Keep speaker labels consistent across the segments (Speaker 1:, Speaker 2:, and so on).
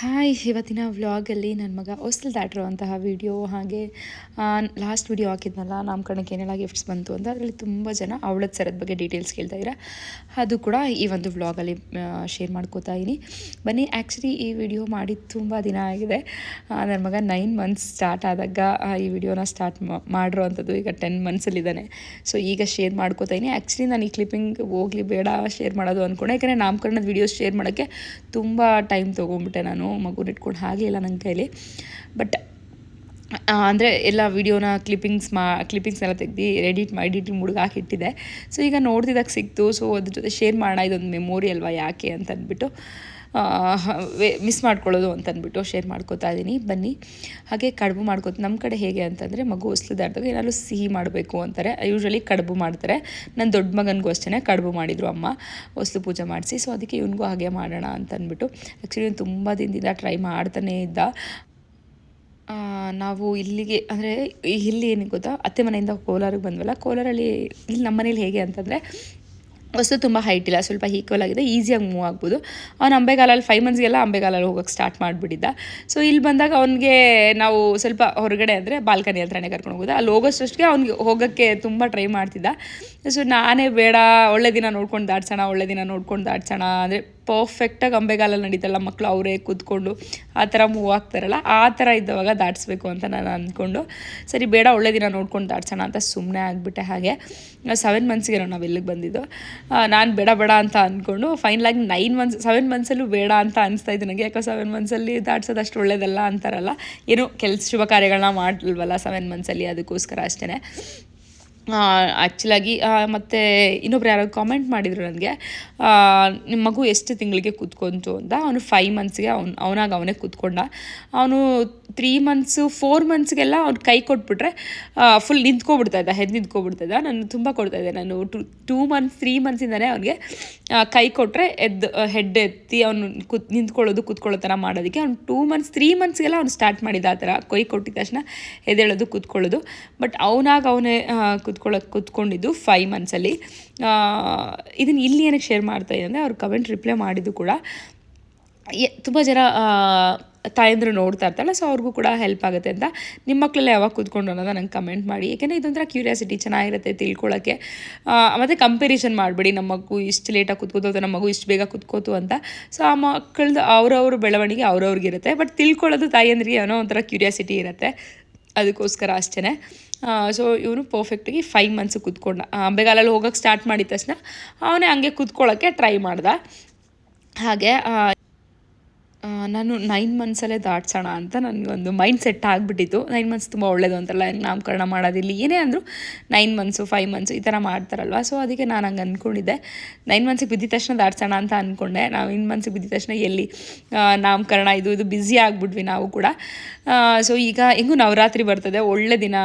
Speaker 1: Hi ಇವತ್ತಿನ ವ್ಲಾಗಲ್ಲಿ ನನ್ನ ಮಗ ಹೊಸ್ಲು ದಾಟಿರುವಂತಹ ವಿಡಿಯೋ, ಹಾಗೆ ಲಾಸ್ಟ್ ವಿಡಿಯೋ ಹಾಕಿದ್ನಲ್ಲ ನಾಮಕರಣಕ್ಕೆ ಏನೆಲ್ಲ ಗಿಫ್ಟ್ಸ್ ಬಂತು ಅಂತ ಅದರಲ್ಲಿ ತುಂಬ ಜನ ಅವಳದ ಸರದ ಬಗ್ಗೆ ಡೀಟೇಲ್ಸ್ ಕೇಳ್ತಾ ಇದ್ದೀರಾ ಅದು ಕೂಡ ಈ ಒಂದು ವ್ಲಾಗಲ್ಲಿ ಶೇರ್ ಮಾಡ್ಕೋತಾ ಇದ್ದೀನಿ ಬನ್ನಿ ಆ್ಯಕ್ಚುಲಿ ಈ ವಿಡಿಯೋ ಮಾಡಿ ತುಂಬ ದಿನ ಆಗಿದೆ. ನನ್ನ ಮಗ ನೈನ್ ಮಂತ್ಸ್ ಸ್ಟಾರ್ಟ್ ಆದಾಗ ಈ ವಿಡಿಯೋನ ಸ್ಟಾರ್ಟ್ ಮಾಡಿರೋ ಅಂಥದ್ದು ಈಗ ಟೆನ್ ಮಂತ್ಸಲ್ಲಿದ್ದಾನೆ ಸೊ ಈಗ ಶೇರ್ ಮಾಡ್ಕೋತಾ ಇದ್ದೀನಿ ಆ್ಯಕ್ಚುಲಿ ನಾನು ಈ ಕ್ಲಿಪ್ಪಿಂಗ್ ಹೋಗಲಿ, ಬೇಡ ಶೇರ್ ಮಾಡೋದು ಅಂದ್ಕೊಂಡೆ ಯಾಕಂದರೆ ನಾಮಕರಣದ ವೀಡಿಯೋಸ್ ಶೇರ್ ಮಾಡೋಕ್ಕೆ ತುಂಬ ಟೈಮ್ ತೊಗೊಂಬಿಟ್ಟೆ ನಾನು. ಮಗುನ ಇಟ್ಕೊಂಡು ಹಾಗೆ ಇಲ್ಲ ನನ್ನ ಕೈಲಿ. ಬಟ್ ಅಂದರೆ ಎಲ್ಲ ವೀಡಿಯೋನ ಕ್ಲಿಪ್ಪಿಂಗ್ಸ್ ಮಾ ಕ್ಲಿಪ್ಪಿಂಗ್ಸ್ ಎಲ್ಲ ತೆಗ್ದು ಎಡಿಟ್ ಮಾಡಿ ಎಡಿಟಿಂಗ್ ಮುಡುಗ ಹಾಕಿಟ್ಟಿದ್ದೆ. ಸೊ ಈಗ ನೋಡ್ತಿದ್ದಾಗ ಸಿಕ್ತು. ಸೊ ಅದ್ರ ಜೊತೆ ಶೇರ್ ಮಾಡೋಣ, ಇದೊಂದು ಮೆಮೊರಿ ಅಲ್ವಾ ಯಾಕೆ ಅಂತ ಅಂದ್ಬಿಟ್ಟು ಮಿಸ್ ಮಾಡ್ಕೊಳ್ಳೋದು ಅಂತಂದ್ಬಿಟ್ಟು ಶೇರ್ ಮಾಡ್ಕೋತಾ ಇದ್ದೀನಿ ಬನ್ನಿ. ಹಾಗೆ ಕಡುಬು ಮಾಡ್ಕೋ ನಮ್ಮ ಕಡೆ ಹೇಗೆ ಅಂತಂದರೆ ಮಗು ಹೊಸ್ಲದಾಡ್ದಾಗ ಏನಾದ್ರು ಸಿಹಿ ಮಾಡಬೇಕು ಅಂತಾರೆ. ಯೂಶ್ವಲಿ ಕಡುಬು ಮಾಡ್ತಾರೆ. ನನ್ನ ದೊಡ್ಡ ಮಗನಿಗೂ ಅಷ್ಟೇ ಕಡುಬು ಮಾಡಿದರು ಅಮ್ಮ. ಹೊಸ್ಲು ಪೂಜೆ ಮಾಡಿಸಿ. ಸೊ ಅದಕ್ಕೆ ಇವನಿಗೂ ಹಾಗೆ ಮಾಡೋಣ ಅಂತಂದ್ಬಿಟ್ಟು. ಆ್ಯಕ್ಚುಲಿ ತುಂಬ ದಿನದಿಂದ ಟ್ರೈ ಮಾಡ್ತಾನೇ ಇದ್ದ. ನಾವು ಇಲ್ಲಿಗೆ ಅಂದರೆ ಇಲ್ಲಿ ಏನಿಗೆ ಗೊತ್ತಾ? ಅತ್ತೆ ಮನೆಯಿಂದ ಕೋಲಾರಿಗೆ ಬಂದ್ವಲ್ಲ? ಕೋಲಾರಲ್ಲಿ ಇಲ್ಲಿ ನಮ್ಮ ಮನೇಲಿ ಹೇಗೆ ಅಂತಂದರೆ ವಸ್ತು ತುಂಬ ಹೈಟ್ ಇಲ್ಲ, ಸ್ವಲ್ಪ ಈಕ್ವಲ್ ಆಗಿದೆ ಈಸಿಯಾಗಿ ಮೂವ್ ಆಗ್ಬೋದು. ಅವ್ನು ಅಂಬೆಗಾಲಲ್ಲಿ ಫೈವ್ ಮಂತ್ಸ್ಗೆಲ್ಲ ಅಂಬೆಗಾಲಲ್ಲಿ ಹೋಗೋಕ್ಕೆ ಸ್ಟಾರ್ಟ್ ಮಾಡಿಬಿಟ್ಟಿದ್ದ. ಸೊ ಇಲ್ಲಿ ಬಂದಾಗ ಅವ್ನಿಗೆ ನಾವು ಸ್ವಲ್ಪ ಹೊರಗಡೆ ಅಂದರೆ ಬಾಲ್ಕನಿ ಹತ್ರನೇ ಕರ್ಕೊಂಡು ಹೋಗೋದು. ಅಲ್ಲಿ ಹೋಗೋಷ್ಟೊತ್ತಿಗೆ ಅವ್ನಿಗೆ ಹೋಗೋಕ್ಕೆ ತುಂಬ ಟ್ರೈ ಮಾಡ್ತಿದ್ದ. ಸೊ ನಾನೇ ಬೇಡ, ಒಳ್ಳೆ ದಿನ ನೋಡ್ಕೊಂಡು ದಾಟ್ಸೋಣ, ಒಳ್ಳೆ ದಿನ ನೋಡ್ಕೊಂಡು ದಾಟ್ಸೋಣ ಅಂದರೆ ಪರ್ಫೆಕ್ಟಾಗಿ ಅಂಬೆಗಾಲಲ್ಲಿ ನಡೀತಲ್ಲ ಮಕ್ಕಳು ಅವರೇ ಕೂತ್ಕೊಂಡು ಆ ಥರ ಮೂವ್ ಆಗ್ತಾರಲ್ಲ, ಆ ಥರ ಇದ್ದವಾಗ ದಾಟಿಸ್ಬೇಕು ಅಂತ ನಾನು ಅಂದ್ಕೊಂಡು, ಸರಿ ಬೇಡ, ಒಳ್ಳೆ ದಿನ ನೋಡ್ಕೊಂಡು ದಾಟ್ಸೋಣ ಅಂತ ಸುಮ್ಮನೆ ಆಗಿಬಿಟ್ಟೆ ಹಾಗೆ. ಸೆವೆನ್ ಮಂತ್ಸ್ಗೆ ನಾವು ಇಲ್ಲಿಗೆ ಬಂದಿದ್ದು. ನಾನು ಬೇಡ ಬೇಡ ಅಂತ ಅಂದ್ಕೊಂಡು ಫೈನಲಾಗಿ ನೈನ್ ಮಂತ್ಸ್ ಸೆವೆನ್ ಮಂತ್ಸಲ್ಲೂ ಬೇಡ ಅಂತ ಅನಿಸ್ತಾ ಇದ್ದು ನನಗೆ ಯಾಕೋ ಸೆವೆನ್ ಮಂತ್ಸಲ್ಲಿ ದಾಟ್ಸೋದು ಅಷ್ಟು ಒಳ್ಳೇದಲ್ಲ ಅಂತಾರಲ್ಲ. ಏನು ಕೆಲಸ ಶುಭ ಕಾರ್ಯಗಳನ್ನ ಮಾಡಲ್ವಲ್ಲ ಸೆವೆನ್ ಮಂತ್ಸಲ್ಲಿ ಅದಕ್ಕೋಸ್ಕರ ಅಷ್ಟೇ ಆ್ಯಕ್ಚುಲಾಗಿ ಮತ್ತು ಇನ್ನೊಬ್ರು ಯಾರೋ ಕಾಮೆಂಟ್ ಮಾಡಿದರು ನನಗೆ ನಿಮ್ಮ ಮಗು ಎಷ್ಟು ತಿಂಗಳಿಗೆ ಕೂತ್ಕೊಂತು? ಅಂತ. ಅವನು ಫೈವ್ ಮಂತ್ಸ್ಗೆ ಅವ್ನು, ಅವನಾಗ ಅವನೇ ಕೂತ್ಕೊಂಡ. ಅವನು ತ್ರೀ ಮಂತ್ಸು ಫೋರ್ ಮಂತ್ಸ್ಗೆಲ್ಲ ಅವ್ನು ಕೈ ಕೊಟ್ಬಿಟ್ರೆ ಫುಲ್ ನಿಂತ್ಕೊಬಿಡ್ತಾ ಇದ್ದ, ಹೆದ್ ನಿಂತ್ಕೊಬಿಡ್ತಾ ಇದ್ದ. ನಾನು ತುಂಬ ಕೊಡ್ತಾ ಇದ್ದೆ ನಾನು. ಟು ಟೂ ಮಂತ್ಸ್ ತ್ರೀ ಮಂತ್ಸಿಂದನೇ ಅವನಿಗೆ ಕೈ ಕೊಟ್ಟರೆ ಎದ್ದು ಹೆಡ್ ಎತ್ತಿ ಅವನು ಕೂತ್, ನಿಂತ್ಕೊಳ್ಳೋದು, ಕೂತ್ಕೊಳ್ಳೋ ಥರ ಮಾಡೋದಕ್ಕೆ ಅವ್ನು ಟೂ ಮಂತ್ಸ್ ತ್ರೀ ಮಂತ್ಸ್ಗೆಲ್ಲ ಅವ್ನು ಸ್ಟಾರ್ಟ್ ಮಾಡಿದ ಆ ಥರ. ಕೈ ಕೊಟ್ಟಿದ ತಕ್ಷಣ ಎದ್ದೇಳೋದು ಕೂತ್ಕೊಳ್ಳೋದು. ಬಟ್ ಅವನಾಗ ಅವನೇ ಕೂತ್ಕೊಳ್ಳೋಕೆ ಕೂತ್ಕೊಂಡಿದ್ದು ಫೈವ್ ಮಂತ್ಸಲ್ಲಿ ಇದನ್ನು ಇಲ್ಲಿ ಏನಕ್ಕೆ ಶೇರ್ ಮಾಡ್ತಾ ಅಂದರೆ ಅವ್ರು ಕಮೆಂಟ್ ರಿಪ್ಲೈ ಮಾಡಿದ್ದು ಕೂಡ ತುಂಬ ಜನ ತಾಯಂದ್ರು ನೋಡ್ತಾ ಇರ್ತಾರಲ್ಲ ಸೊ ಅವ್ರಿಗೂ ಕೂಡ ಹೆಲ್ಪ್ ಆಗುತ್ತೆ ಅಂತ. ನಿಮ್ಮ ಮಕ್ಕಳೆಲ್ಲ ಯಾವಾಗ ಕೂತ್ಕೊಂಡು ಅನ್ನೋದ ನಂಗೆ ಕಮೆಂಟ್ ಮಾಡಿ. ಏಕೆಂದರೆ ಇದೊಂಥರ ಕ್ಯೂರಿಯಾಸಿಟಿ ಚೆನ್ನಾಗಿರುತ್ತೆ ತಿಳ್ಕೊಳ್ಳೋಕ್ಕೆ ಮತ್ತು ಕಂಪೇರಿಷನ್ ಮಾಡಬೇಡಿ, ನಮ್ಮ ಮಗು ಇಷ್ಟು ಲೇಟಾಗಿ ಕೂತ್ಕೋತು ಅಥವಾ ನಮ್ಮ ಮಗು ಇಷ್ಟು ಬೇಗ ಕೂತ್ಕೋತು ಅಂತ. ಸೊ ಆ ಮಕ್ಕಳದ್ದು ಅವ್ರವ್ರ ಬೆಳವಣಿಗೆ ಅವ್ರವ್ರಿಗಿರುತ್ತೆ. ಬಟ್ ತಿಳ್ಕೊಳ್ಳೋದು ತಾಯಂದ್ರಿಗೆ ಏನೋ ಒಂಥರ ಕ್ಯೂರಿಯಾಸಿಟಿ ಇರುತ್ತೆ. ಅದಕ್ಕೋಸ್ಕರ ಅಷ್ಟೇ ಸೊ ಇವನು ಪರ್ಫೆಕ್ಟಾಗಿ ಫೈವ್ ಮಂತ್ಸ್ ಕುತ್ಕೊಂಡ. ಅಂಬೆಗಾಲಲ್ಲಿ ಹೋಗೋಕ್ಕೆ ಸ್ಟಾರ್ಟ್ ಮಾಡಿದ ತಕ್ಷಣ ಅವನೇ ಹಂಗೆ ಕೂತ್ಕೊಳ್ಳೋಕ್ಕೆ ಟ್ರೈ ಮಾಡ್ದ. ಹಾಗೆ ನಾನು ನೈನ್ ಮಂತ್ಸಲ್ಲೇ ದಾಟ್ಸೋಣ ಅಂತ ನನಗೊಂದು ಮೈಂಡ್ ಸೆಟ್ ಆಗಿಬಿಟ್ಟಿತ್ತು. ನೈನ್ ಮಂತ್ಸ್ ತುಂಬ ಒಳ್ಳೇದು ಅಂತಲ್ಲ, ಹೆಂಗೆ ನಾಮಕರಣ ಮಾಡೋದಿಲ್ಲ? ಏನೇ ಅಂದರೂ ನೈನ್ ಮಂತ್ಸು ಫೈವ್ ಮಂತ್ಸು ಈ ಥರ ಮಾಡ್ತಾರಲ್ವ? ಸೊ ಅದಕ್ಕೆ ನಾನು ಹಂಗೆ ಅಂದ್ಕೊಂಡಿದ್ದೆ ನೈನ್ ಮಂತ್ಸಿಗೆ ಬಿದ್ದಿದ ತಕ್ಷಣ ದಾಟ್ಸೋಣ ಅಂತ ಅಂದ್ಕೊಂಡೆ ನಾವು ಇನ್ ಮಂತ್ಸಿಗೆ ಬಿದ್ದಿದ ತಕ್ಷಣ ಎಲ್ಲಿ? ನಾಮಕರಣ, ಇದು ಇದು ಬ್ಯುಸಿ ಆಗಿಬಿಟ್ವಿ ನಾವು ಕೂಡ. ಸೊ ಈಗ ಹೆಂಗೂ ನವರಾತ್ರಿ ಬರ್ತದೆ? ಒಳ್ಳೆ ದಿನ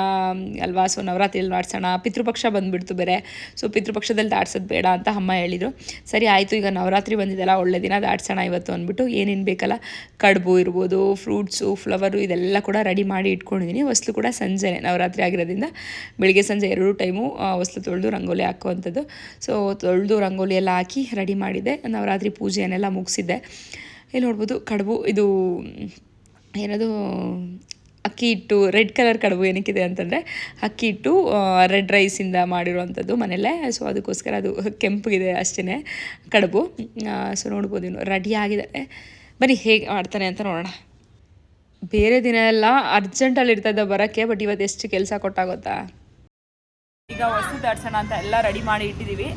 Speaker 1: ಅಲ್ವಾ? ಸೊ ನವರಾತ್ರಿಯಲ್ಲಿ ಮಾಡಿಸೋಣ ಪಿತೃಪಕ್ಷ ಬಂದುಬಿಡ್ತು ಬೇರೆ. ಸೊ ಪಿತೃಪಕ್ಷದಲ್ಲಿ ದಾಟ್ಸೋದು ಬೇಡ ಅಂತ ಅಮ್ಮ ಹೇಳಿದರು. ಸರಿ, ಆಯಿತು, ಈಗ ನವರಾತ್ರಿ ಬಂದಿದೆಲ್ಲ, ಒಳ್ಳೆ ದಿನ ದಾಟ್ಸೋಣ ಇವತ್ತು ಅಂದ್ಬಿಟ್ಟು ಏನೇನು ಬೇಕಲ್ಲ? ಕಡುಬು ಇರ್ಬೋದು ಫ್ರೂಟ್ಸು ಫ್ಲವರು ಇದೆಲ್ಲ ಕೂಡ ರೆಡಿ ಮಾಡಿ ಇಟ್ಕೊಂಡಿದ್ದೀನಿ ಹೊಸ್ಲು ಕೂಡ ಸಂಜೆನೆ, ನವರಾತ್ರಿ ಆಗಿರೋದ್ರಿಂದ. ಬೆಳಿಗ್ಗೆ ಸಂಜೆ ಎರಡು ಟೈಮು ಹೊಸ್ಲು ತೊಳೆದು ರಂಗೋಲಿ ಹಾಕುವಂಥದ್ದು. ಸೊ ತೊಳೆದು ರಂಗೋಲಿ ಎಲ್ಲ ಹಾಕಿ ರೆಡಿ ಮಾಡಿದೆ ನವರಾತ್ರಿ ಪೂಜೆಯನ್ನೆಲ್ಲ ಮುಗಿಸಿದ್ದೆ. ಇಲ್ಲಿ ನೋಡ್ಬೋದು ಕಡುಬು, ಇದು ಏನದು, ಅಕ್ಕಿ ಹಿಟ್ಟು, ರೆಡ್ ಕಲರ್ ಕಡುಬು ಏನಕ್ಕಿದೆ ಅಂತಂದರೆ, ಅಕ್ಕಿ ಹಿಟ್ಟು ರೆಡ್ ರೈಸಿಂದ ಮಾಡಿರುವಂಥದ್ದು ಮನೆಯಲ್ಲೇ. ಸೊ ಅದಕ್ಕೋಸ್ಕರ ಅದು ಕೆಂಪಗಿದೆ ಅಷ್ಟೇ ಕಡುಬು. ಸೊ ನೋಡ್ಬೋದು ಇನ್ನು ರೆಡಿ ಆಗಿದೆ. ಬನ್ನಿ, ಹೇಗೆ ಮಾಡ್ತಾನೆ ಅಂತ ನೋಡೋಣ. ಬೇರೆ ದಿನ ಎಲ್ಲ ಅರ್ಜೆಂಟಲ್ಲಿ ಇರ್ತದೆ ಬರೋಕ್ಕೆ ಬಟ್ ಇವತ್ತು ಎಷ್ಟು ಕೆಲಸ ಕೊಟ್ಟಾಗುತ್ತಾ? ಈಗ ವಸ್ತು ದಾಡ್ಸೋಣ ಅಂತ ಎಲ್ಲ ರೆಡಿ ಮಾಡಿ ಇಟ್ಟಿದ್ದೀವಿ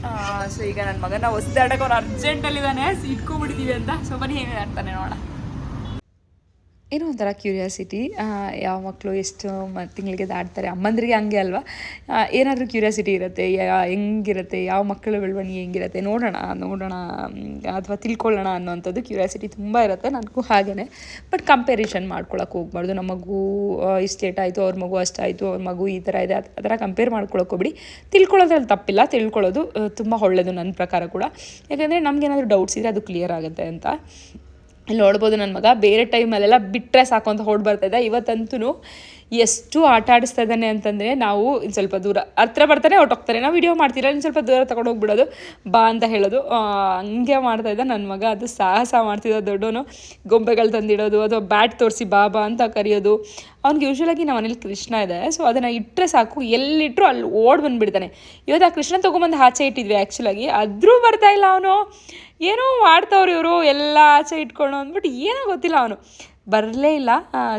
Speaker 1: ಸೊ ಈಗ ನನ್ನ ಮಗನ ಹೊಸ ದಾಡಕ್ಕೆ ಅವ್ರು ಅರ್ಜೆಂಟಲ್ಲಿದ್ದಾನೆ ಇಟ್ಕೊಂಡ್ಬಿಟ್ಟಿದ್ದೀವಿ ಅಂತ. ಸೊ ಬನ್ನಿ, ಹೇಗೆ ಆಡ್ತಾನೆ ನೋಡೋಣ. ಏನೋ ಒಂಥರ ಕ್ಯೂರಿಯಾಸಿಟಿ ಯಾವ ಮಕ್ಕಳು ಎಷ್ಟು ಮ, ತಿಂಗಳಿಗೆ ದಾಟ್ತಾರೆ, ಅಮ್ಮಂದ್ರಿಗೆ ಹಂಗೆ ಅಲ್ವಾ? ಏನಾದರೂ ಕ್ಯೂರಿಯಾಸಿಟಿ ಇರುತ್ತೆ ಹೆಂಗಿರುತ್ತೆ, ಯಾವ ಮಕ್ಕಳ ಬೆಳವಣಿಗೆ ಹೆಂಗಿರುತ್ತೆ, ನೋಡೋಣ ನೋಡೋಣ ಅಥವಾ ತಿಳ್ಕೊಳ್ಳೋಣ ಅನ್ನೋವಂಥದ್ದು ಕ್ಯೂರಿಯಾಸಿಟಿ ತುಂಬ ಇರುತ್ತೆ, ನನಗೂ ಹಾಗೇ ಬಟ್ ಕಂಪೇರಿಷನ್ ಮಾಡ್ಕೊಳಕ್ಕೆ ಹೋಗ್ಬಾರ್ದು, ನಮ್ಮ ಮಗು ಇಷ್ಟು ಲೇಟ್ ಆಯಿತು, ಅವ್ರ ಮಗು ಅಷ್ಟಾಯಿತು ಅವ್ರ ಮಗು ಈ ಥರ ಇದೆ ಆ ಥರ ಕಂಪೇರ್ ಮಾಡ್ಕೊಳಕ್ಕೆ ಹೋಗ್ಬಿಡಿ. ತಿಳ್ಕೊಳ್ಳೋದ್ರಲ್ಲಿ ತಪ್ಪಿಲ್ಲ, ತಿಳ್ಕೊಳ್ಳೋದು ತುಂಬ ಒಳ್ಳೆಯದು ನನ್ನ ಪ್ರಕಾರ ಕೂಡ. ಯಾಕೆಂದರೆ ನಮಗೇನಾದರೂ ಡೌಟ್ಸ್ ಇದ್ದರೆ ಅದು ಕ್ಲಿಯರ್ ಆಗುತ್ತೆ ಅಂತ. ಇಲ್ಲಿ ನೋಡ್ಬೋದು ನನ್ನ ಮಗ. ಬೇರೆ ಟೈಮಲ್ಲೆಲ್ಲ ಬಿಟ್ಟರೆ ಸಾಕು ಅಂತ ಹೊಡ್ ಬರ್ತಾಯಿದ್ದ ಇವತ್ತಂತೂ ಎಷ್ಟು ಆಟ ಆಡಿಸ್ತಾ ಇದ್ದಾನೆ ಅಂತಂದರೆ ನಾವು ಇನ್ನು ಸ್ವಲ್ಪ ದೂರ, ಹತ್ರ ಬರ್ತಾನೆ ಹೋಗ್ತಾರೆ ನಾವು ವಿಡಿಯೋ ಮಾಡ್ತೀರಾ ಇನ್ನು ಸ್ವಲ್ಪ ದೂರ ಹೋಗ್ಬಿಡೋದು. ಬಾ ಅಂತ ಹೇಳೋದು. ಹಂಗೆ ಮಾಡ್ತಾ ಇದ್ದ ನನ್ನ ಮಗ. ಅದು ಸಾಹಸ ಮಾಡ್ತಿದ್ದ ದೊಡ್ಡವನು. ಗೊಂಬೆಗಳು ತಂದಿಡೋದು ಅಥವಾ ಬ್ಯಾಟ್ ತೋರಿಸಿ ಬಾಬಾ ಅಂತ ಕರೆಯೋದು. ಅವ್ನಿಗೆ ಯೂಶ್ವಲಾಗಿ ನಮ್ಮ ಮನೇಲಿ ಕೃಷ್ಣ ಇದೆ. ಸೊ ಅದನ್ನು ಇಟ್ಟರೆ ಸಾಕು. ಎಲ್ಲಿಟ್ಟರು ಅಲ್ಲಿ ಓಡ್ ಬಂದುಬಿಡ್ತಾನೆ. ಇವತ್ತು ಆ ಕೃಷ್ಣ ತೊಗೊಂಬಂದು ಆಚೆ ಇಟ್ಟಿದ್ವಿ ಆ್ಯಕ್ಚುಲಾಗಿ ಆದರೂ ಇಲ್ಲ ಅವನು. ಏನೋ ಮಾಡ್ತವ್ರು ಇವರು. ಎಲ್ಲ ಆಚೆ ಇಟ್ಕೊಂಡು ಅಂದ್ಬಿಟ್ಟು ಏನೋ ಗೊತ್ತಿಲ್ಲ ಅವನು. ಬರಲೇ ಇಲ್ಲ.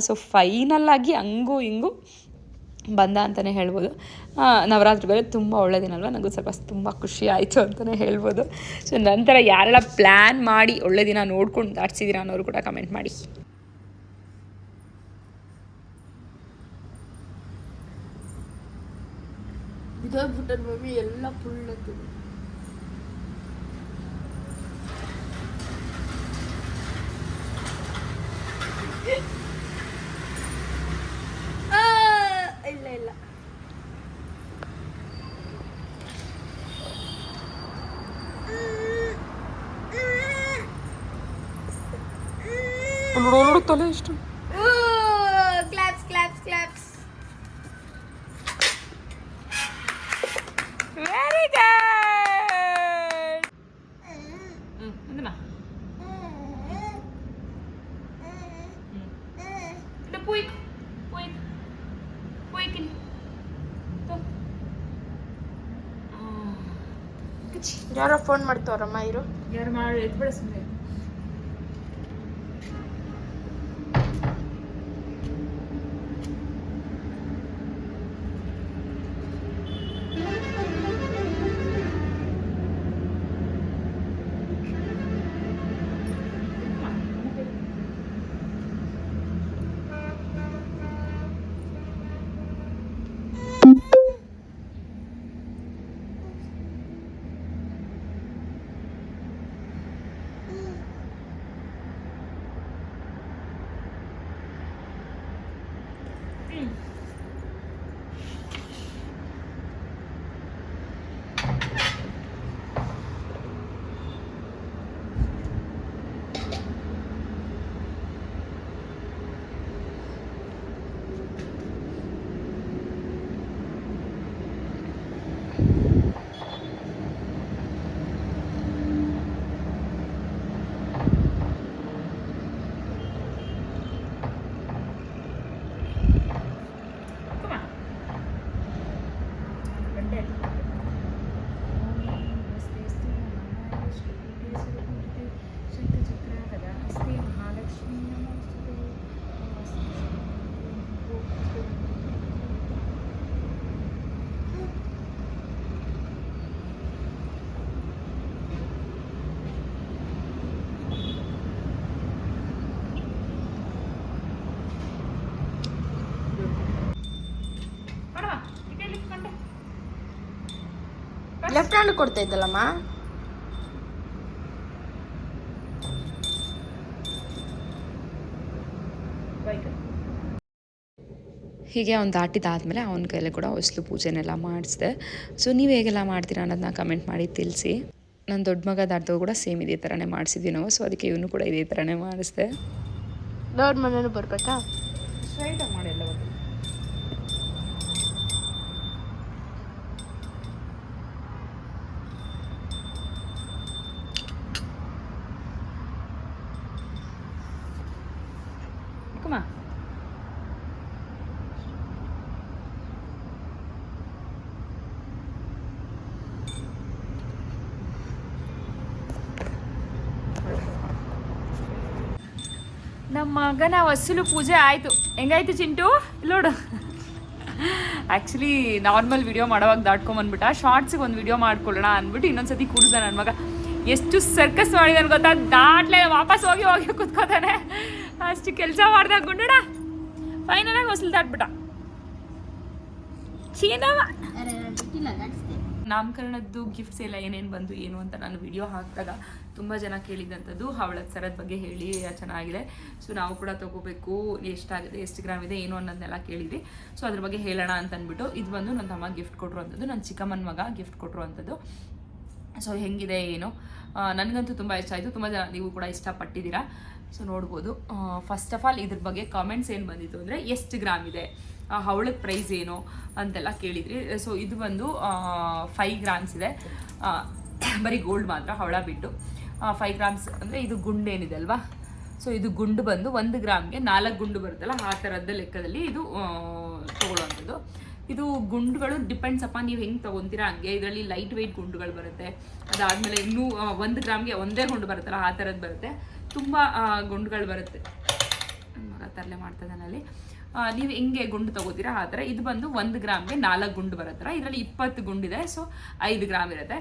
Speaker 1: ಸೊ ಫೈನಲ್ಲಾಗಿ ಹಂಗೂ ಹಿಂಗೂ ಬಂದ ಅಂತಲೇ ಹೇಳ್ಬೋದು. ನವರಾತ್ರಿ ಬೇರೆ ತುಂಬ ಅಲ್ವಾ ನನಗೂ ಸ್ವಲ್ಪ ತುಂಬ ಖುಷಿ ಆಯಿತು ಅಂತಲೇ ಹೇಳ್ಬೋದು. ಸೊ ನಂತರ ಯಾರೆಲ್ಲ ಪ್ಲ್ಯಾನ್ ಮಾಡಿ ಒಳ್ಳೆ ದಿನ ನೋಡ್ಕೊಂಡು ದಾಟ್ಸಿದ್ದೀರಾ ಅನ್ನೋರು ಕೂಡ ಕಮೆಂಟ್ ಮಾಡಿ.
Speaker 2: ಮಮ್ಮಿ ಎಲ್ಲ ಫುಲ್ ಅಂತ ಇಲ್ಲ ಇಲ್ಲ
Speaker 1: ತಲೆ ಇಷ್ಟು
Speaker 2: claps claps claps
Speaker 1: very good Puik, puik, puikin.
Speaker 2: ಯಾರೋ ಫೋನ್ ಮಾಡ್ತಾವ್ರಮ್ಮ ಇರು
Speaker 1: ಯಾರು ಮಾಡಿ ಎದ್ಬಿಡ ಸುಮ್ಮನೆ
Speaker 2: ಲೆಫ್ಟ್ ಹ್ಯಾಂಡ್ ಕೊಡ್ತಾ ಇದ್ದಲ್ಲಮ್ಮ
Speaker 1: ಹೀಗೆ ಅವ್ನು ದಾಟಿದಾದ್ಮೇಲೆ ಅವನ ಕೈಯಲ್ಲಿ ಕೂಡ ಹೊಸಲು ಪೂಜೆನೆಲ್ಲ ಮಾಡಿಸಿದೆ. ಸೊ ನೀವು ಹೇಗೆಲ್ಲ ಮಾಡ್ತೀರಾ ಅನ್ನೋದನ್ನ ಕಮೆಂಟ್ ಮಾಡಿ ತಿಳಿಸಿ. ನನ್ನ ದೊಡ್ಡ ಮಗ ದಾಟ್ದಾಗ ಕೂಡ ಸೇಮ್ ಇದೇ ಥರನೇ ಮಾಡಿಸಿದ್ವಿ ನಾವು. ಸೊ ಅದಕ್ಕೆ ಇವನು ಕೂಡ ಇದೇ ಥರನೇ ಮಾಡಿಸಿದೆ.
Speaker 2: ದೊಡ್ಡ ಮನೇನು ಬರ್ಬೇಕಾ
Speaker 1: ಸ್ಟ್ರೈಟಾಗಿ ಮಾಡಿ ಎಲ್ಲ Come ನಮ್ಮ ಮಗನ ವಸೂಲು ಪೂಜೆ ಆಯಿತು. ಹೆಂಗಾಯ್ತು ಚಿಂಟು? ನೋಡು. ಆ್ಯಕ್ಚುಲಿ ನಾರ್ಮಲ್ ವಿಡಿಯೋ ಮಾಡೋವಾಗ ದಾಟ್ಕೊಂಬಂದ್ಬಿಟ್ಟ ಶಾರ್ಟ್ಸಿಗೆ ಒಂದು ವಿಡಿಯೋ ಮಾಡ್ಕೊಳ್ಳೋಣ ಅಂದ್ಬಿಟ್ಟು ಇನ್ನೊಂದ್ಸತಿ ಕೂಡಿಸ್ದ ನನ್ನ ಮಗ. ಎಷ್ಟು ಸರ್ಕಸ್ ಮಾಡಿದಾನೆ ಗೊತ್ತಾ? ದಾಟ್ಲೆ ವಾಪಸ್ ಹೋಗಿ ಹೋಗಿ ಕುತ್ಕೋತಾನೆ. ಅಷ್ಟು ಕೆಲಸ ಮಾಡ್ದಾಗ ಗುಂಡಡ ಫೈನಲಾಗಿ ಹೊಸಲು ದಾಟ್ಬಿಟ್ಟ. ಚೀನವ ನಾಮಕರಣದ್ದು ಗಿಫ್ಟ್ಸ್ ಎಲ್ಲ ಏನೇನು ಬಂದು ಏನು ಅಂತ ನಾನು ವಿಡಿಯೋ ಹಾಕಿದಾಗ ತುಂಬ ಜನ ಕೇಳಿದಂಥದ್ದು ಹವಳದ ಸರದ ಬಗ್ಗೆ ಹೇಳಿ, ಚೆನ್ನಾಗಿದೆ. ಸೊ ನಾವು ಕೂಡ ತೊಗೋಬೇಕು. ಎಷ್ಟಾಗಿದೆ ಎಷ್ಟು ಗ್ರಾಮ್ ಇದೆ, ಏನು ಅನ್ನೋದನ್ನೆಲ್ಲ ಕೇಳಿದ್ವಿ. ಸೊ ಅದ್ರ ಬಗ್ಗೆ ಹೇಳೋಣ ಅಂತ ಅಂದ್ಬಿಟ್ಟು ಇದು ಬಂದು ನನ್ನ ತಮ್ಮ ಗಿಫ್ಟ್ ಕೊಟ್ಟರು ಅಂಥದ್ದು ನನ್ನ ಚಿಕ್ಕಮ್ಮನ ಮಗ ಗಿಫ್ಟ್ ಕೊಟ್ಟರು ಅಂಥದ್ದು ಸೊ ಹೆಂಗಿದೆ, ಏನು? ನನಗಂತೂ ತುಂಬ ಇಷ್ಟ ಆಯಿತು. ತುಂಬ ಜನ ನೀವು ಕೂಡ ಇಷ್ಟಪಟ್ಟಿದ್ದೀರಾ. ಸೊ ನೋಡ್ಬೋದು. ಫಸ್ಟ್ ಆಫ್ ಆಲ್ ಇದ್ರ ಬಗ್ಗೆ ಕಾಮೆಂಟ್ಸ್ ಏನು ಬಂದಿತ್ತು ಅಂದರೆ ಎಷ್ಟು ಗ್ರಾಮ್ ಇದೆ? ಹವಳದ ಪ್ರೈಸ್ ಏನು ಅಂತೆಲ್ಲ ಕೇಳಿದ್ರಿ. ಸೊ ಇದು ಬಂದು ಫೈವ್ ಗ್ರಾಮ್ಸ್ ಇದೆ. ಬರೀ ಗೋಲ್ಡ್ ಮಾತ್ರ, ಹವಳ ಬಿಟ್ಟು. ಫೈವ್ ಗ್ರಾಮ್ಸ್ ಅಂದರೆ ಇದು ಗುಂಡು ಏನಿದೆ ಅಲ್ವಾ? ಸೊ ಇದು ಗುಂಡು ಬಂದು ಒಂದು ಗ್ರಾಮ್ಗೆ ನಾಲ್ಕು ಗುಂಡು ಬರುತ್ತಲ್ಲ, ಆ ಥರದ ಲೆಕ್ಕದಲ್ಲಿ ಇದು ತೊಗೊಳ್ಳೋವಂಥದ್ದು. ಇದು ಗುಂಡುಗಳು ಡಿಪೆಂಡ್ಸ್ ಅಪ್ಪ ನೀವು ಹೆಂಗೆ ತೊಗೊತೀರಾ ಹಂಗೆ. ಇದರಲ್ಲಿ ಲೈಟ್ ವೆಯ್ಟ್ ಗುಂಡುಗಳು ಬರುತ್ತೆ. ಅದಾದಮೇಲೆ ಇನ್ನೂ ಒಂದು ಗ್ರಾಮ್ಗೆ ಒಂದೇ ಗುಂಡು ಬರುತ್ತಲ್ಲ, ಆ ಥರದ್ದು ಬರುತ್ತೆ. ತುಂಬ ಗುಂಡುಗಳು ಬರುತ್ತೆ. ತರಲೆ ಮಾಡ್ತದಾನಲ್ಲಿ ನೀವು ಹೆಂಗೆ ಗುಂಡು ತಗೋತೀರಾ ಆ ಥರ. ಇದು ಬಂದು ಒಂದು ಗ್ರಾಮ್ಗೆ ನಾಲ್ಕು ಗುಂಡು ಬರುತ್ತಲ್ಲ ಇದರಲ್ಲಿ ಇಪ್ಪತ್ತು ಗುಂಡಿದೆ ಸೊ ಐದು ಗ್ರಾಮ್ ಇರುತ್ತೆ.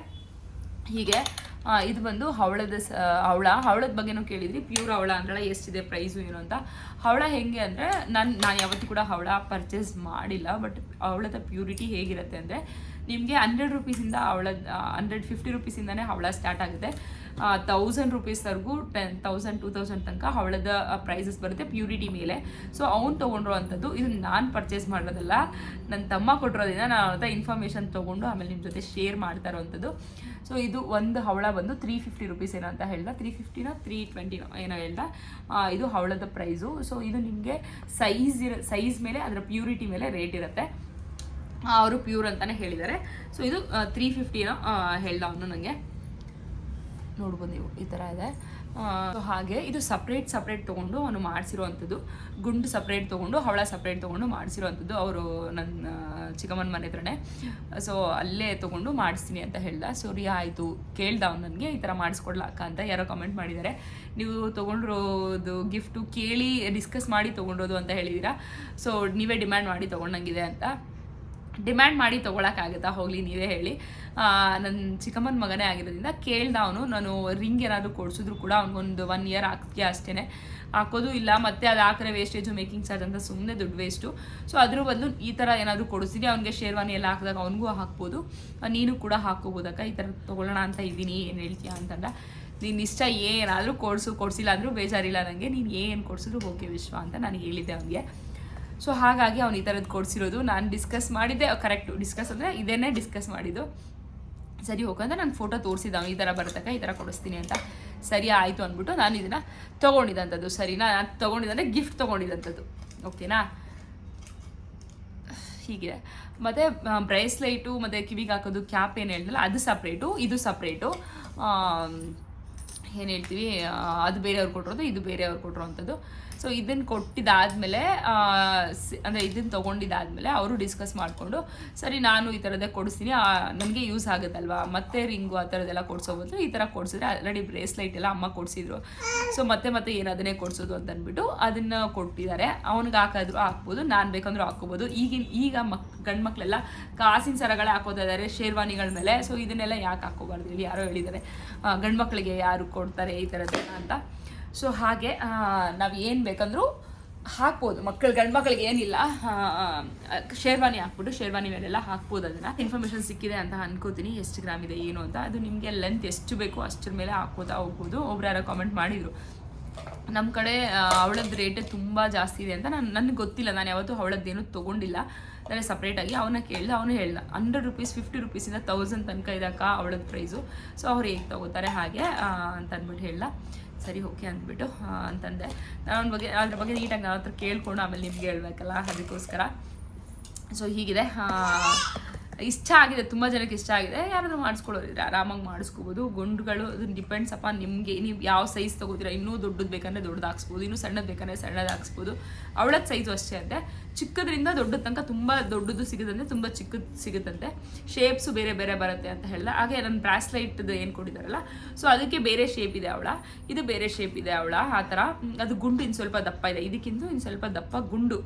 Speaker 1: ಹೀಗೆ ಇದು ಬಂದು ಹವಳದ ಸ ಹವಳ. ಹವಳದ ಬಗ್ಗೆನೂ ಕೇಳಿದ್ರಿ. ಪ್ಯೂರ್ ಹವಳ ಅಂದ್ರೆ ಎಷ್ಟಿದೆ ಪ್ರೈಸು ಏನು ಅಂತ. ಹವಳ ಹೆಂಗೆ ಅಂದರೆ, ನಾನು ನಾನು ಯಾವತ್ತೂ ಕೂಡ ಹವಳ ಪರ್ಚೇಸ್ ಮಾಡಿಲ್ಲ ಬಟ್ ಹವಳದ ಪ್ಯೂರಿಟಿ ಹೇಗಿರುತ್ತೆ ಅಂದರೆ, ನಿಮಗೆ ಹಂಡ್ರೆಡ್ ರುಪೀಸಿಂದ ಅವಳ ಹಂಡ್ರೆಡ್ ಫಿಫ್ಟಿ ರುಪೀಸಿಂದನೇ ಹವಳ ಸ್ಟಾರ್ಟ್ ಆಗುತ್ತೆ. ತೌಸಂಡ್ ರುಪೀಸ್ವರೆಗೂ ಟೆನ್ ತೌಸಂಡ್ ಟೂ ತೌಸಂಡ್ ತನಕ ಅವಳದ ಪ್ರೈಸಸ್ ಬರುತ್ತೆ ಪ್ಯೂರಿಟಿ ಮೇಲೆ. ಸೊ ಅವ್ನು ತೊಗೊಂಡಿರುವಂಥದ್ದು ಇದು ನಾನು ಪರ್ಚೇಸ್ ಮಾಡೋದಲ್ಲ ನನ್ನ ತಮ್ಮ ಕೊಟ್ಟಿರೋದ್ರಿಂದ ನಾನು ಅವ್ರ ಇನ್ಫಾರ್ಮೇಷನ್ ತೊಗೊಂಡು ಆಮೇಲೆ ನಿಮ್ಮ ಜೊತೆ ಶೇರ್ ಮಾಡ್ತಾ ಇರೋವಂಥದ್ದು ಸೊ ಇದು ಒಂದು ಹವಳ ಬಂದು ತ್ರೀ ಫಿಫ್ಟಿ ರುಪೀಸ್ ಏನೋ ಅಂತ ಹೇಳ್ದ. ತ್ರೀ ಫಿಫ್ಟಿನೋ ತ್ರೀ ಟ್ವೆಂಟಿನೋ ಏನೋ ಹೇಳ್ದ. ಇದು ಹವಳದ ಪ್ರೈಸು ಸೊ ಇದು ನಿಮಗೆ ಸೈಜ್ ಇರ ಸೈಜ್ ಮೇಲೆ ಅದರ ಪ್ಯೂರಿಟಿ ಮೇಲೆ ರೇಟ್ ಇರುತ್ತೆ. ಅವರು ಪ್ಯೂರ್ ಅಂತಲೇ ಹೇಳಿದ್ದಾರೆ ಸೊ ಇದು ತ್ರೀ ಫಿಫ್ಟಿನೋ ಹೇಳ್ದ ಅವನು ನನಗೆ ನೋಡ್ಬೋದು ನೀವು, ಈ ಥರ ಇದೆ. ಸೊ ಹಾಗೆ ಇದು ಸಪ್ರೇಟ್ ಸಪ್ರೇಟ್ ತೊಗೊಂಡು ಅವನು ಮಾಡಿಸಿರುವಂಥದ್ದು. ಗುಂಡು ಸಪ್ರೇಟ್ ತೊಗೊಂಡು, ಹವಳ ಸಪ್ರೇಟ್ ತೊಗೊಂಡು ಮಾಡಿಸಿರುವಂಥದ್ದು ಅವರು ನನ್ನ ಚಿಕ್ಕಮ್ಮನ ಮನೆ ಹತ್ರನೇ. ಸೊ ಅಲ್ಲೇ ತೊಗೊಂಡು ಮಾಡಿಸ್ತೀನಿ ಅಂತ ಹೇಳ್ದ. ಸರಿ ಆಯಿತು, ಕೇಳ್ದ ಅವ್ನು ನನಗೆ, ಈ ಥರ ಮಾಡಿಸ್ಕೊಡ್ಲಾಕ ಅಂತ ಯಾರೋ ಕಮೆಂಟ್ ಮಾಡಿದ್ದಾರೆ. ನೀವು ತೊಗೊಂಡಿರೋದು ಗಿಫ್ಟು ಕೇಳಿ ಡಿಸ್ಕಸ್ ಮಾಡಿ ತೊಗೊಂಡೋದು ಅಂತ ಹೇಳಿದ್ದೀರಾ? ಸೊ ನೀವೇ ಡಿಮ್ಯಾಂಡ್ ಮಾಡಿ ತೊಗೊಂಡಂಗಿದೆ ಅಂತ. ಡಿಮ್ಯಾಂಡ್ ಮಾಡಿ ತೊಗೊಳಕ್ಕಾಗುತ್ತಾ ಹೋಗಲಿ ನೀವೇ ಹೇಳಿ. ನನ್ನ ಚಿಕ್ಕಮ್ಮನ ಮಗನೇ ಆಗಿರೋದ್ರಿಂದ ಕೇಳ್ದ ಅವನು, ನಾನು ರಿಂಗ್ ಏನಾದರೂ ಕೊಡಿಸಿದ್ರು ಕೂಡ ಅವ್ನಿಗೊಂದು ಒನ್ ಇಯರ್ ಹಾಕಕ್ಕೆ ಅಷ್ಟೇ ಹಾಕೋದು ಇಲ್ಲ, ಮತ್ತೆ ಅದು ಹಾಕಿದ್ರೆ ವೇಸ್ಟೇಜು ಮೇಕಿಂಗ್ ಚಾರ್ಜ್ ಅಂತ ಸುಮ್ಮನೆ ದುಡ್ಡು ವೇಸ್ಟು ಸೊ ಅದ್ರ ಬದಲು ಈ ಥರ ಏನಾದರೂ ಕೊಡಿಸಿದ್ರೆ ಅವ್ನಿಗೆ ಶೇರ್ವಾನಿ ಎಲ್ಲ ಹಾಕಿದಾಗ ಅವನಿಗೂ ಹಾಕ್ಬೋದು. ನೀನು ಕೂಡ ಹಾಕೋಬೋದಕ್ಕ, ಈ ಥರ ತೊಗೊಳ್ಳೋಣ ಅಂತ ಇದ್ದೀನಿ ಏನು ಹೇಳ್ತೀಯ ಅಂತಂದ. ನೀನು ಇಷ್ಟ ಏನಾದರೂ ಕೊಡಿಸು, ಕೊಡಿಸಿಲ್ಲ ಅಂದರೂ ಬೇಜಾರಿಲ್ಲ ನನಗೆ ನೀನು ಏನು ಕೊಡಿಸಿದ್ರು ಓಕೆ ವಿಶ್ವ ಅಂತ ನಾನು ಹೇಳಿದ್ದೆ ಅವನಿಗೆ. ಸೊ ಹಾಗಾಗಿ ಅವ್ನು ಈ ಥರದ್ದು ಕೊಡಿಸಿರೋದು ನಾನು ಡಿಸ್ಕಸ್ ಮಾಡಿದ್ದೆ. ಕರೆಕ್ಟು ಡಿಸ್ಕಸ್ ಅಂದರೆ ಇದೇನೇ ಡಿಸ್ಕಸ್ ಮಾಡಿದ್ದು. ಸರಿ ಹೋಗಂದ್ರೆ ನಾನು ಫೋಟೋ ತೋರಿಸಿದ ಈ ಥರ ಬರತಕ್ಕ, ಈ ಥರ ಕೊಡಿಸ್ತೀನಿ ಅಂತ. ಸರಿ, ಆಯಿತು ಅಂದ್ಬಿಟ್ಟು ನಾನು ಇದನ್ನು ತೊಗೊಂಡಿದ್ದಂಥದ್ದು ಸರಿನಾ ನಾನು ತೊಗೊಂಡಿದ್ದಂದ್ರೆ ಗಿಫ್ಟ್ ತೊಗೊಂಡಿದ್ದಂಥದ್ದು ಓಕೆನಾ ಹೀಗಿದೆ. ಮತ್ತು ಬ್ರೇಸ್ಲೈಟು, ಮತ್ತು ಕಿವಿಗೆ ಹಾಕೋದು, ಕ್ಯಾಪ್ ಏನು ಹೇಳಿದ್ನಲ್ಲ ಅದು ಸಪ್ರೇಟು ಇದು ಸಪ್ರೇಟು ಏನು ಹೇಳ್ತೀವಿ ಅದು ಬೇರೆಯವ್ರು ಕೊಟ್ಟಿರೋದು ಇದು ಬೇರೆಯವ್ರು ಕೊಟ್ಟಿರೋವಂಥದ್ದು ಸೊ ಇದನ್ನು ಕೊಟ್ಟಿದ್ದಾದಮೇಲೆ ಅಂದರೆ ಇದನ್ನು ತೊಗೊಂಡಿದ್ದಾದಮೇಲೆ ಅವರು ಡಿಸ್ಕಸ್ ಮಾಡಿಕೊಂಡು, ಸರಿ, ನಾನು ಈ ಥರದ್ದೇ ಕೊಡಿಸ್ತೀನಿ. ನನಗೆ ಯೂಸ್ ಆಗುತ್ತಲ್ವಾ? ಮತ್ತೆ ರಿಂಗು ಆ ಥರದ್ದೆಲ್ಲ ಕೊಡ್ಸೋಬೋದು ಈ ಥರ ಕೊಡಿಸಿದ್ರೆ ಆಲ್ರೆಡಿ ಬ್ರೇಸ್ಲೈಟ್ ಎಲ್ಲ ಅಮ್ಮ ಕೊಡಿಸಿದ್ರು. ಸೊ ಮತ್ತೆ ಮತ್ತೆ ಏನು ಅದನ್ನೇ ಕೊಡಿಸೋದು ಅಂತ ಅಂದ್ಬಿಟ್ಟು ಅದನ್ನು ಕೊಟ್ಟಿದ್ದಾರೆ ಅವ್ನಿಗೆ ಹಾಕಿದ್ರು ಹಾಕ್ಬೋದು, ನಾನು ಬೇಕಂದ್ರೂ ಹಾಕ್ಕೋಬೋದು. ಈಗಿನ, ಈಗ ಮಕ್, ಗಂಡು ಮಕ್ಕಳೆಲ್ಲ ಕಾಸಿನ ಸರಗಳೇ ಹಾಕೋತಾ ಶೇರ್ವಾನಿಗಳ ಮೇಲೆ. ಸೊ ಇದನ್ನೆಲ್ಲ ಯಾಕೆ ಹಾಕೋಬಾರ್ದು ಇಲ್ಲಿ ಯಾರೋ ಹೇಳಿದ್ದಾರೆ ಗಂಡು ಮಕ್ಕಳಿಗೆ ಯಾರು ಕೊಡ್ತಾರೆ ಈ ಥರದ್ದೆಲ್ಲ ಅಂತ. ಸೊ ಹಾಗೆ ನಾವು ಏನು ಬೇಕಂದ್ರೂ ಹಾಕ್ಬೋದು. ಮಕ್ಕಳು ಗಂಡು ಮಕ್ಕಳಿಗೆ ಏನಿಲ್ಲ ಶೇರ್ವಾನಿ ಹಾಕ್ಬಿಟ್ಟು ಶೇರ್ವಾನಿ ಮೇಲೆಲ್ಲ ಹಾಕ್ಬೋದು ಅದನ್ನು. ಇನ್ಫಾರ್ಮೇಷನ್ ಸಿಕ್ಕಿದೆ ಅಂತ ಅನ್ಕೋತೀನಿ. ಎಷ್ಟು ಗ್ರಾಮ್ ಇದೆ, ಏನು ಅಂತ. ಅದು ನಿಮಗೆ ಲೆಂತ್ ಎಷ್ಟು ಬೇಕು ಅಷ್ಟರ ಮೇಲೆ ಹಾಕ್ಕೋತಾ ಹೋಗ್ಬೋದು. ಒಬ್ರು ಯಾರೋ ಕಾಮೆಂಟ್ ಮಾಡಿದರು. ನಮ್ಮ ಕಡೆ ಅವಳದ್ದು ರೇಟೇ ತುಂಬ ಜಾಸ್ತಿ ಇದೆ ಅಂತ ನಾನು, ನನಗೆ ಗೊತ್ತಿಲ್ಲ. ನಾನು ಯಾವತ್ತೂ ಅವಳದ್ದೇನು ತೊಗೊಂಡಿಲ್ಲ. ನಾನು ಸಪ್ರೇಟಾಗಿ ಅವನ ಕೇಳಿದೆ, ಅವನು ಹೇಳ್ದ. ಹಂಡ್ರೆಡ್ ರುಪೀಸ್ ಫಿಫ್ಟಿ ರುಪೀಸಿಂದ ತೌಸಂಡ್ ತನಕ ಇದಕ್ಕ ಅವಳದ್ದು ಪ್ರೈಸು ಸೊ ಅವ್ರು ಹೇಗೆ ತೊಗೋತಾರೆ, ಹಾಗೆ ಅಂತ ಅಂದ್ಬಿಟ್ಟು ಹೇಳ್ದ. ಸರಿ ಓಕೆ ಅಂದ್ಬಿಟ್ಟು ಅಂತಂದೆ. ನಾನು ಬಗ್ಗೆ ಅದ್ರ ಬಗ್ಗೆ ನೀಟಾಗಿ ನಾನು ಹತ್ರ ಕೇಳ್ಕೊಂಡು ಆಮೇಲೆ ನಿಮ್ಗೆ ಹೇಳ್ಬೇಕಲ್ಲ, ಅದಕ್ಕೋಸ್ಕರ. ಸೊ ಹೀಗಿದೆ. ಇಷ್ಟ ಆಗಿದೆ, ತುಂಬ ಜನಕ್ಕೆ ಇಷ್ಟ ಆಗಿದೆ. ಯಾರಾದರೂ ಮಾಡಿಸ್ಕೊಳ್ಳೋದಿದ್ರೆ ಆರಾಮಾಗಿ ಮಾಡಿಸ್ಕೋಬೋದು. ಗುಂಡುಗಳು, ಅದು ಡಿಪೆಂಡ್ಸ್ ಅಪ್ಪ ನಿಮಗೆ, ನೀವು ಯಾವ ಸೈಜ್ ತೊಗೋತೀರಾ. ಇನ್ನೂ ದೊಡ್ಡದು ಬೇಕಂದರೆ ದೊಡ್ಡದು ಹಾಕ್ಸ್ಬೋದು, ಇನ್ನೂ ಸಣ್ಣದು ಬೇಕಂದರೆ ಸಣ್ಣದು ಹಾಕ್ಸ್ಬೋದು. ಅವಳದ ಸೈಜು ಅಷ್ಟೇ ಅಂತೆ. ಚಿಕ್ಕದ್ರಿಂದ ದೊಡ್ಡ ತನಕ ತುಂಬ ದೊಡ್ಡದು ಸಿಗುತ್ತಂತೆ ತುಂಬ ಚಿಕ್ಕದು ಸಿಗುತ್ತಂತೆ. ಶೇಪ್ಸು ಬೇರೆ ಬೇರೆ ಬರುತ್ತೆ ಅಂತ ಹೇಳ್ದೆ ಹಾಗೆ ನನ್ನ ಬ್ರಾಸ್ಲೈಟ್ದು ಏನು ಕೊಟ್ಟಿದ್ದಾರಲ್ಲ ಸೊ ಅದಕ್ಕೆ ಬೇರೆ ಶೇಪ್ ಇದೆ ಅವಳ. ಇದು ಬೇರೆ ಶೇಪ್ ಇದೆ ಅವಳ, ಆ ಥರ. ಅದು ಗುಂಡು ಇನ್ನು ಸ್ವಲ್ಪ ದಪ್ಪ ಇದೆ. ಇದಕ್ಕಿಂತ ಇನ್ನು ಸ್ವಲ್ಪ ದಪ್ಪ ಗುಂಡು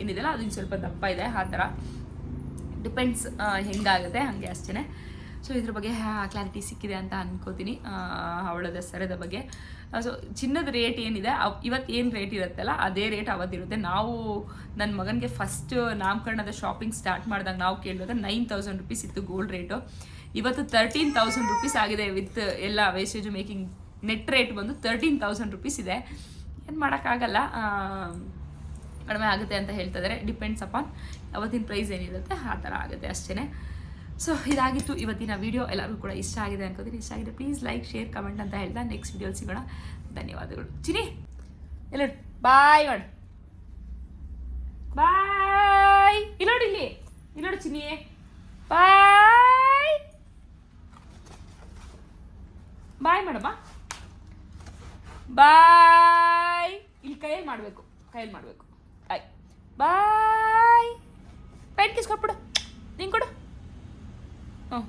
Speaker 1: ಏನಿದೆಯಲ್ಲ, ಅದು ಇನ್ನು ಸ್ವಲ್ಪ ದಪ್ಪ ಇದೆ, ಆ ಥರ. ಡಿಪೆಂಡ್ಸ್ ಹೆಂಗಾಗುತ್ತೆ, ಹಾಗೆ ಅಷ್ಟೇ ಸೊ ಇದ್ರ ಬಗ್ಗೆ ಕ್ಲಾರಿಟಿ ಸಿಕ್ಕಿದೆ ಅಂತ ಅನ್ಕೋತೀನಿ ಅವಳದ ಸರದ ಬಗ್ಗೆ. ಸೊ ಚಿನ್ನದ ರೇಟ್ ಏನಿದೆ ಇವತ್ತು ಏನು ರೇಟ್ ಇರುತ್ತಲ್ಲ, ಅದೇ ರೇಟ್ ಅವತ್ತಿರುತ್ತೆ. ನಾವು ನನ್ನ ಮಗನಿಗೆ ಫಸ್ಟ್ ನಾಮಕರಣದ ಶಾಪಿಂಗ್ ಸ್ಟಾರ್ಟ್ ಮಾಡಿದಾಗ ನಾವು ಕೇಳಿದಾಗ ನೈನ್ ತೌಸಂಡ್ ರುಪೀಸ್ ಇತ್ತು ಗೋಲ್ಡ್ ರೇಟು ಇವತ್ತು ತರ್ಟೀನ್ ತೌಸಂಡ್ ರುಪೀಸ್ ಆಗಿದೆ ವಿತ್ ಎಲ್ಲ ವೇಸ್ಟೇಜ್ ಮೇಕಿಂಗ್ ನೆಟ್ ರೇಟ್ ಬಂದು ತರ್ಟೀನ್ ತೌಸಂಡ್ ರುಪೀಸ್ ಇದೆ. ಏನು ಮಾಡೋಕ್ಕಾಗಲ್ಲ ಕಡಿಮೆ ಆಗುತ್ತೆ ಅಂತ ಹೇಳ್ತಾ ಇದ್ದಾರೆ ಡಿಪೆಂಡ್ಸ್ ಅಪಾನ್ ಅವತ್ತಿನ ಪ್ರೈಸ್ ಏನಿರುತ್ತೆ, ಆ ಥರ ಆಗುತ್ತೆ ಅಷ್ಟೇ ಸೊ ಇದಾಗಿತ್ತು ಇವತ್ತಿನ ವಿಡಿಯೋ ಎಲ್ಲರಿಗೂ ಕೂಡ ಇಷ್ಟ ಆಗಿದೆ ಅನ್ಕೋತೀನಿ. ಇಷ್ಟ ಆಗಿದೆ ಪ್ಲೀಸ್ ಲೈಕ್ ಶೇರ್ ಕಮೆಂಟ್ ಅಂತ ಹೇಳ್ತಾ ನೆಕ್ಸ್ಟ್ ವಿಡಿಯೋ ಸಿಗೋಣ. ಧನ್ಯವಾದಗಳು. ಚಿನಿ ಎಲ್ಲ ಬಾಯ್ ಮಾಡು. ಬಾಯ್ ಇಲ್ಲ ಇಲ್ಲಿ. ಇಲ್ಲೋಡು ಚಿನಿ ಬಾಯ್ ಬಾಯ್ ಮಾಡಮ್ಮ. ಬಾಯ್ ಇಲ್ಲಿ ಕೈಯಲ್ಲಿ ಮಾಡಬೇಕು. ಕೈಯಲ್ಲಿ ಮಾಡಬೇಕು. ಬಾಯ್ ಬಾಯ್ ಪ್ಲೈನ್ ಕಿಸ್ ಕೊಟ್ಬಿಡು ನೀನು ಕೊಡು ಹ್ಞೂ